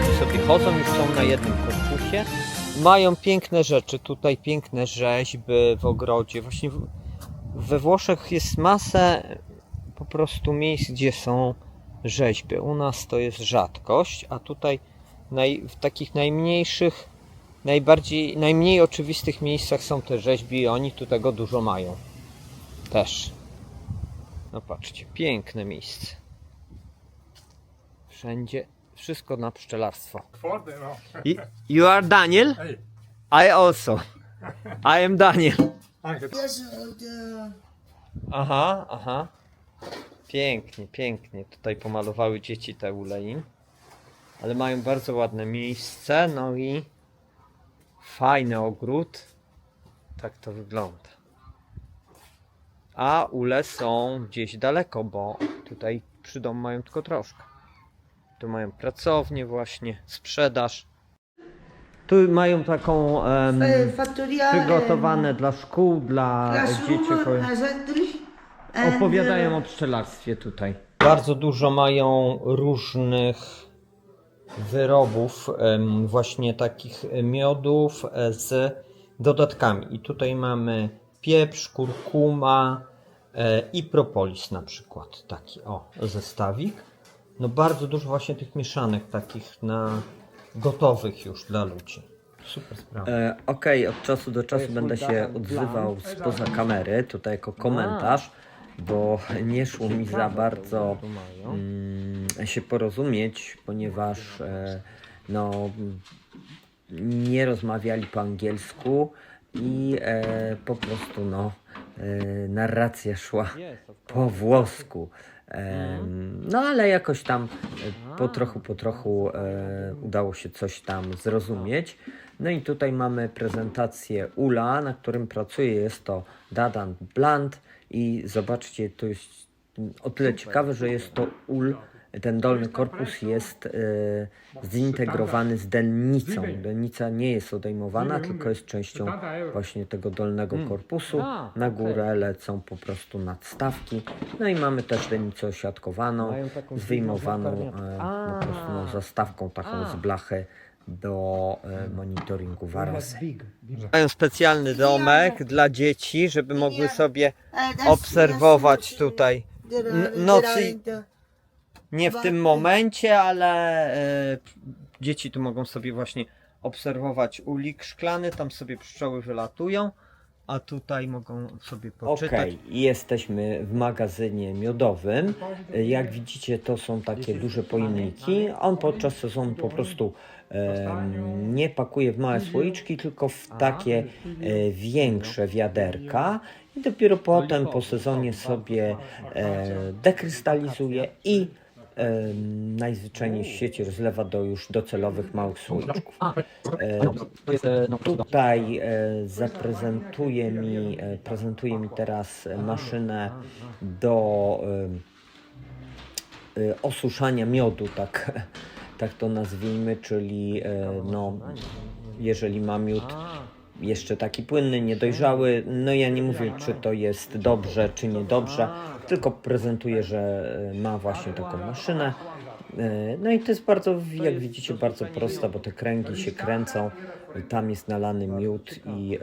Pszczółki sobie chodzą, już są na jednym korpusie. Mają piękne rzeczy, tutaj piękne rzeźby w ogrodzie. Właśnie we Włoszech jest masę po prostu miejsc, gdzie są rzeźby. U nas to jest rzadkość, a tutaj naj, w takich najmniejszych, najbardziej, najmniej oczywistych miejscach są te rzeźby i oni tu tego dużo mają. Też. No patrzcie, piękne miejsce. Wszędzie, wszystko na pszczelarstwo. No. You are Daniel? I also. I am Daniel. Aha, aha. Pięknie, pięknie. Tutaj pomalowały dzieci te ulei. Ale mają bardzo ładne miejsce, no i fajny ogród. Tak to wygląda. A ule są gdzieś daleko, bo tutaj przy domu mają tylko troszkę. Tu mają pracownię właśnie, sprzedaż. Tu mają taką em, Eh, fattoria przygotowane dla szkół, dla la dzieci. and, Opowiadają o pszczelarstwie tutaj. Bardzo dużo mają różnych wyrobów, em, właśnie takich miodów e, z dodatkami. I tutaj mamy pieprz, kurkuma e, i propolis na przykład. Taki o, zestawik. No bardzo dużo właśnie tych mieszanek takich na gotowych już dla ludzi. Super sprawa. E, Okej, od czasu do czasu jest będę mój się dachem odzywał spoza kamery, tutaj jako komentarz, bo nie szło mi za bardzo mm, się porozumieć, ponieważ e, no, nie rozmawiali po angielsku i e, po prostu no, e, narracja szła po włosku. Em, No ale jakoś tam e, po trochu, po trochu e, udało się coś tam zrozumieć. No i tutaj mamy prezentację Ula, na którym pracuje. Jest to Dadan Blunt i zobaczcie, to jest o tyle ciekawe, że jest to ul, ten dolny korpus jest e, zintegrowany z dennicą. Dennica nie jest odejmowana, tylko jest częścią właśnie tego dolnego korpusu. A, Na górę lecą po prostu nadstawki. No i mamy też dennicę osiadkowaną z wyjmowaną e, po prostu no, zastawką taką z blachy do e, monitoringu warasy. Mają specjalny domek dla dzieci, żeby mogły sobie obserwować tutaj. nocy- Nie w tym momencie, ale e, dzieci tu mogą sobie właśnie obserwować ulik szklany, tam sobie pszczoły wylatują, a tutaj mogą sobie poczytać. Okej, jesteśmy w magazynie miodowym. Jak widzicie, to są takie duże pojemniki. On podczas sezonu po prostu em, nie pakuje w małe słoiczki, tylko w takie e, większe wiaderka. I dopiero potem po sezonie sobie e, dekrystalizuje i najzwyczajniej w świecie rozlewa do już docelowych małych słoiczków. E, Tutaj e, zaprezentuje mi, e, prezentuje mi teraz maszynę do e, e, osuszania miodu, tak, tak to nazwijmy, czyli e, no, jeżeli ma miód jeszcze taki płynny, niedojrzały, no ja nie mówię, czy to jest dobrze, czy niedobrze, tylko prezentuję, że e, ma właśnie taką maszynę. E, No i to jest bardzo, jak widzicie, bardzo prosta, bo te kręgi się kręcą, tam jest nalany miód i e,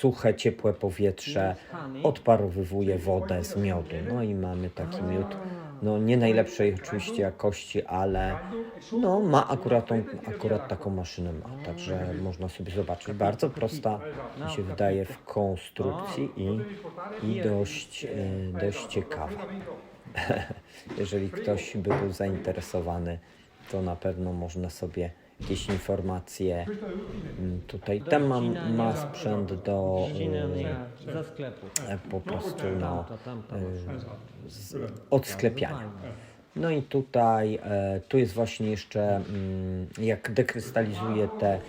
suche, ciepłe powietrze odparowywuje wodę z miodu. No i mamy taki miód, no nie najlepszej oczywiście jakości, ale no ma akurat, tą, akurat taką maszynę ma, także można sobie zobaczyć. Bardzo prosta mi się wydaje w konstrukcji i, i dość, e, dość ciekawa. Jeżeli ktoś by był zainteresowany, to na pewno można sobie jakieś informacje mm, tutaj. Tam mam, ma sprzęt do sklepu. e, po prostu no, tam, tam. e, z, od sklepiania. No i tutaj, e, tu jest właśnie jeszcze, mm, jak dekrystalizuje te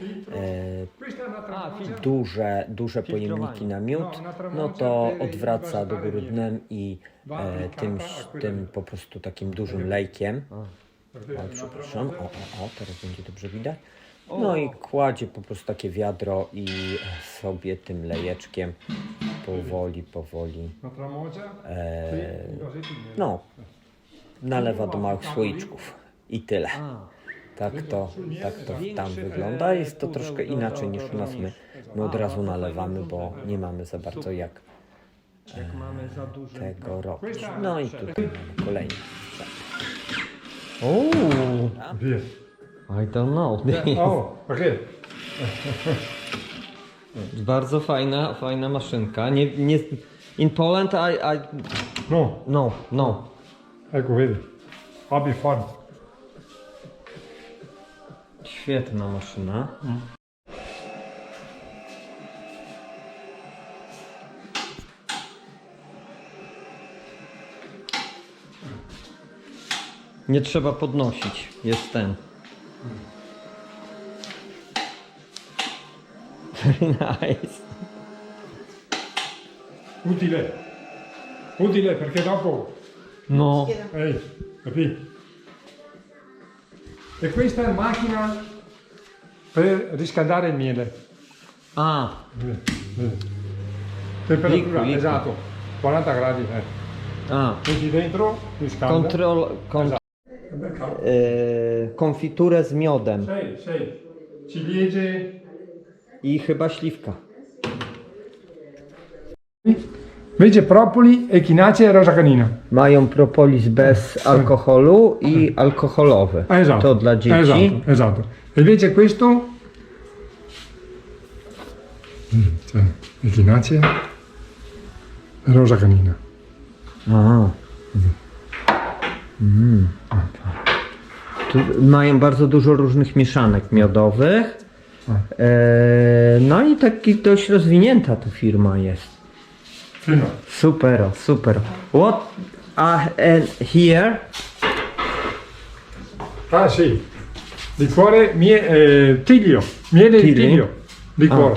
duże, duże pojemniki na miód, no to odwraca do góry dnem i tym, tym po prostu takim dużym lejkiem. O, przepraszam, o, o, o, teraz będzie dobrze widać. No i kładzie po prostu takie wiadro i sobie tym lejeczkiem powoli, powoli e, no, nalewa do małych słoiczków i tyle. Tak to, tak to tam wygląda. Jest to troszkę inaczej niż u nas. My, my od razu nalewamy, bo nie mamy za bardzo jak Jak mamy za dużo. tego robić. No i tutaj mamy kolejny. Uuu, Weer. I don't know. Oh, begin. Bardzo fajna, fajna maszynka. Nie, nie, in Poland I, I No, no, no. ik wil. I'll be fun. Świetna maszyna. Nie trzeba podnosić. Jest ten. Very nice. Utile. Utile perché dopo. No. Ehi, capì? E questa è una macchina per riscaldare il miele. A, Temperatura, Liquido, liquido. esatto. 40 gradi. Eh. a. Metti dentro, riscalda. Kontrol, kon, e, konfiturę z miodem. Ciliegie. i chyba śliwka. Invece propoli, echinacea e rosa canina. Mają propolis bez alkoholu i alkoholowy. Esatto. To dla dzieci. Esatto, esatto. E invece questo... Mm, cioè, echinacea e rosa canina. Aha. Mm. Tu mają bardzo dużo różnych mieszanek miodowych. E, no i taki dość rozwinięta tu firma jest. Super, super. What are and here? Ah sì, liquore mie, eh, tiglio, miele di Tigli? tiglio, liquore.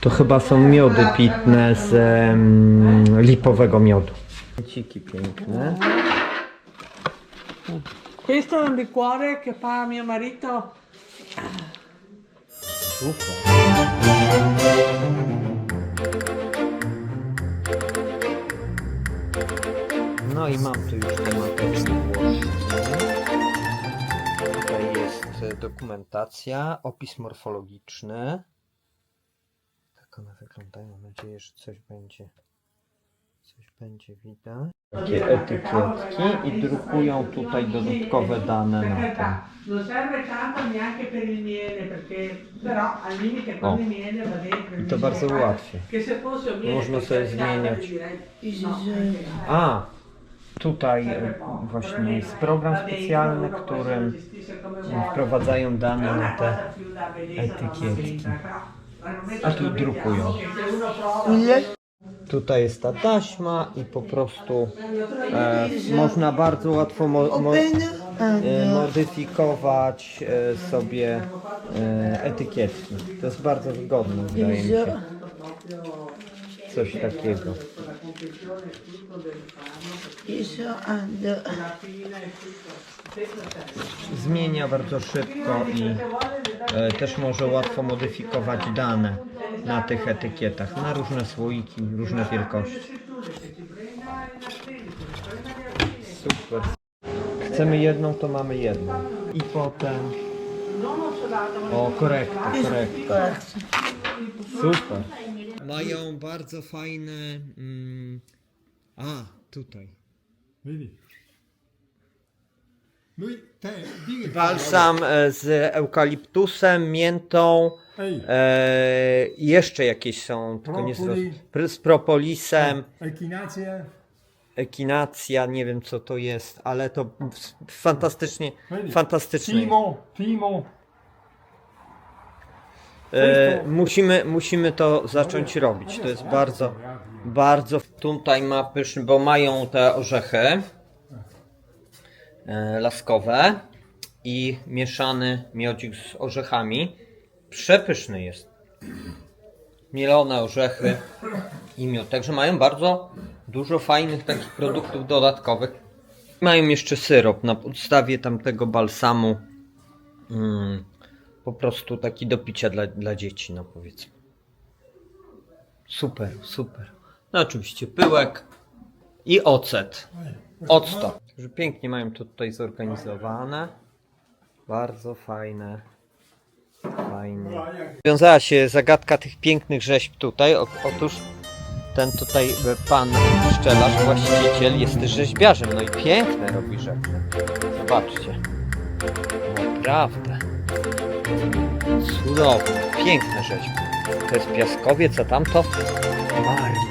To chyba są miody pitne z em, lipowego miodu. Ciki piękne. Questo è un liquore che fa mio marito. No i mam tu już tematyczny włożony. Tutaj jest e, dokumentacja, opis morfologiczny. Tak one wyglądają. Mam nadzieję, że coś będzie coś będzie widać. Takie etykietki i drukują tutaj dodatkowe dane na tym. carità, non serve tanto neanche per il miele perché però al limite con Oh. il miele va dentro il I to bardzo miele. łatwie. che se fosse un miele Można sobie zmieniać. no, no. A, tutaj e, właśnie jest program specjalny, którym wprowadzają dane na te etykietki. A tu drukują. Tutaj jest ta taśma i po prostu e, można bardzo łatwo mo, mo, e, modyfikować e, sobie e, etykietki. To jest bardzo wygodne, wydaje mi się. Coś takiego. Uh, Zmienia bardzo szybko i e, też może łatwo modyfikować dane na tych etykietach, na różne słoiki, różne wielkości. Super. Chcemy jedną, to mamy jedną. I potem... O, korekta, korekta. Super. Mają bardzo fajne... Mm, a, tutaj. Vedi? Lui, te. Balsam e, z eukaliptusem, miętą, e, jeszcze jakieś są, tylko nie z, Propoli. pr- z propolisem, echinacea. ekinacja, nie wiem co to jest, ale to f- fantastycznie, Vedi? fantastyczne. jest. Timo, Timo. E, musimy, musimy to zacząć robić, to jest bardzo, bardzo, tutaj ma pyszny, bo mają te orzechy, e, laskowe i mieszany miodzik z orzechami. Przepyszny jest. Mielone orzechy i miód. Także mają bardzo dużo fajnych takich produktów dodatkowych. Mają jeszcze syrop na podstawie tamtego balsamu. Mm, po prostu taki do picia dla, dla dzieci, no powiedzmy. Super, super. No oczywiście pyłek i ocet. Octo. Także pięknie mają to tutaj zorganizowane. Bardzo fajne. Fajnie. Wiązała się zagadka tych pięknych rzeźb tutaj. O, otóż ten tutaj pan pszczelarz, właściciel jest rzeźbiarzem. No i piękne robi rzeczy. Zobaczcie. Naprawdę. Cudowne, piękne rzeźby. To jest piaskowiec, a tamto marmur.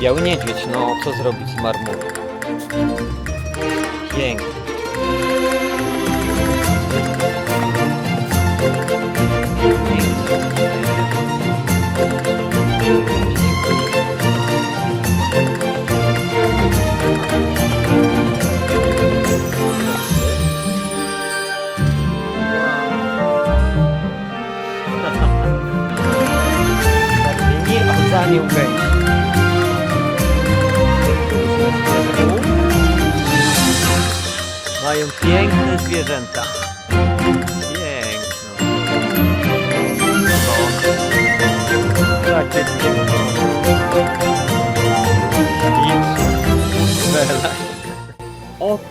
Biały niedźwiedź, no co zrobić z marmuru? Pięknie. Nie,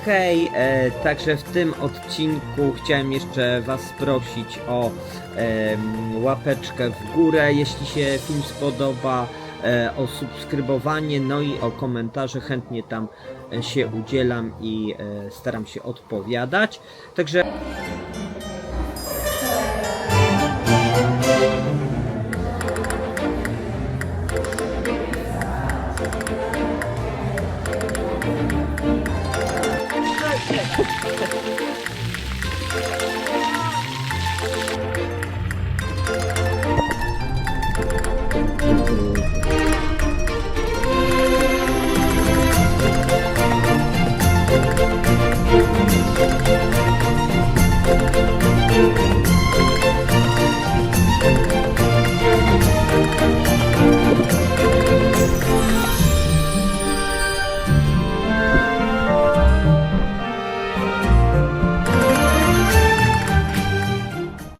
Okej, e, także w tym odcinku chciałem jeszcze Was prosić o em, łapeczkę w górę, jeśli się film spodoba, e, o subskrybowanie, no i o komentarze. Chętnie tam e, się udzielam i e, staram się odpowiadać. Także